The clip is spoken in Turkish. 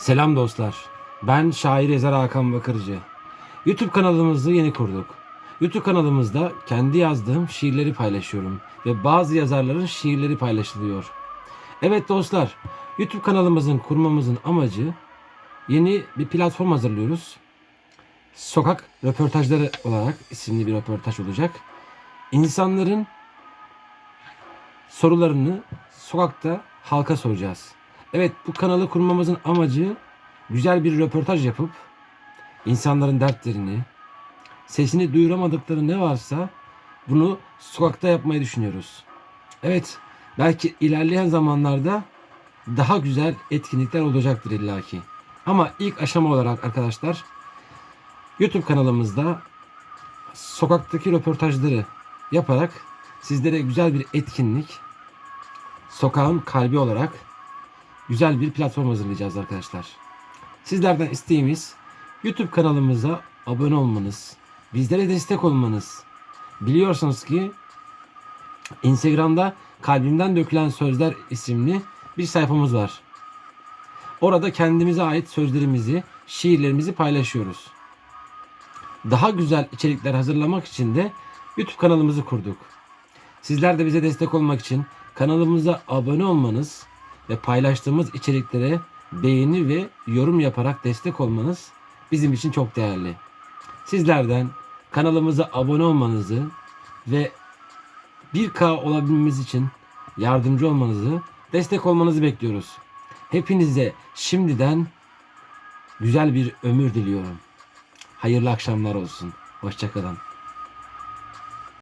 Selam dostlar. Ben şair yazar Hakan Bakırcı. YouTube kanalımızı yeni kurduk. YouTube kanalımızda kendi yazdığım şiirleri paylaşıyorum ve bazı yazarların şiirleri paylaşılıyor. Evet dostlar, YouTube kanalımızın kurmamızın amacı yeni bir platform hazırlıyoruz. Sokak röportajları olarak isimli bir röportaj olacak. İnsanların sorularını sokakta halka soracağız. Evet bu kanalı kurmamızın amacı güzel bir röportaj yapıp insanların dertlerini, sesini duyuramadıkları ne varsa bunu sokakta yapmayı düşünüyoruz. Evet belki ilerleyen zamanlarda daha güzel etkinlikler olacaktır illaki. Ama ilk aşama olarak arkadaşlar YouTube kanalımızda sokaktaki röportajları yaparak sizlere güzel bir etkinlik, sokağın kalbi olarak güzel bir platform hazırlayacağız arkadaşlar. Sizlerden isteğimiz YouTube kanalımıza abone olmanız, bizlere destek olmanız. Biliyorsunuz ki Instagram'da Kalbimden Dökülen Sözler isimli bir sayfamız var. Orada kendimize ait sözlerimizi, şiirlerimizi paylaşıyoruz. Daha güzel içerikler hazırlamak için de YouTube kanalımızı kurduk. Sizler de bize destek olmak için kanalımıza abone olmanız ve paylaştığımız içeriklere beğeni ve yorum yaparak destek olmanız bizim için çok değerli. Sizlerden kanalımıza abone olmanızı ve 1K olabilmemiz için yardımcı olmanızı, destek olmanızı bekliyoruz. Hepinize şimdiden güzel bir ömür diliyorum. Hayırlı akşamlar olsun. Hoşçakalın.